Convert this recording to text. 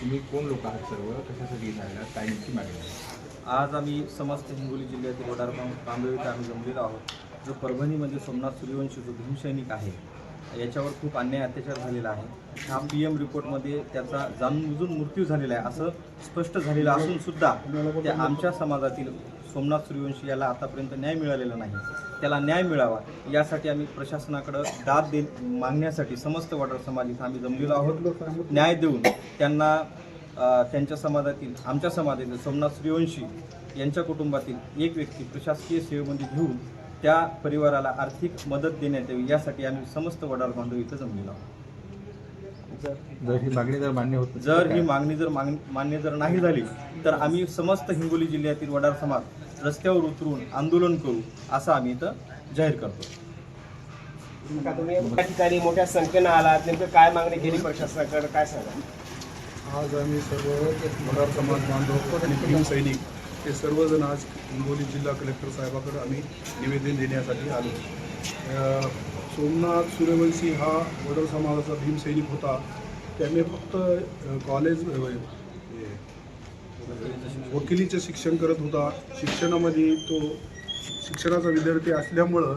तुम्ही कोण लोक आहात सर्व? कशासाठी इथं काय नक्की मागणी आज आम्ही समस्त हिंगोली जिल्ह्यातील वडार कांबळे इथं आम्ही जमलेलो आहोत. जो परभणीमध्ये सोमनाथ सूर्यवंशी जो भीमसैनिक आहे याच्यावर खूप अन्याय अत्याचार झालेला आहे. हा पी एम रिपोर्टमध्ये त्याचा जाणून मृत्यू झालेला आहे असं स्पष्ट झालेलं असून सुद्धा त्या आमच्या समाजातील सोमनाथ सूर्यवंशी याला आतापर्यंत न्याय मिळालेला नाही त्याला न्याय मिळावा यासाठी आम्ही प्रशासनाकडं दाद दे मागण्यासाठी समस्त वडार समाज इथं आम्ही जमलेलो आहोत न्याय देऊन त्यांना त्यांच्या समाजातील आमच्या समाजातील सोमनाथ सूर्यवंशी यांच्या कुटुंबातील एक व्यक्ती प्रशासकीय सेवेमध्ये घेऊन त्या परिवाराला आर्थिक मदत देण्यात यावी यासाठी आम्ही समस्त वडार बांधव इथं जमलेलो आहोत जर ही मागणी जर मान्य होत जर ही? मागणी जर मागणी मान्य जर नाही झाली तर आम्ही समस्त हिंगोली जिल्ह्यातील वडार समाज रस्त्यावर उतरून आंदोलन करू असं आम्ही इथं जाहीर करतो. तुम्ही या ठिकाणी मोठ्या संख्येनं आलात? नेमकं काय मागणी केली प्रशासनाकडे? काय सांगा? आज आम्ही सर्व मराठा समाज बांधव आणि भीम सैनिक हे सर्वजण आज हिंगोली जिल्हा कलेक्टर साहेबाकडे आम्ही निवेदन देण्यासाठी आलो. अ, सोमनाथ सूर्यवंशी हा वडर समाजाचा भीम सैनिक होता. त्याने फक्त अ, कॉलेज अ, हे, वकिलीचं शिक्षण करत होता. शिक्षणामध्ये तो शिक्षणाचा विद्यार्थी असल्यामुळं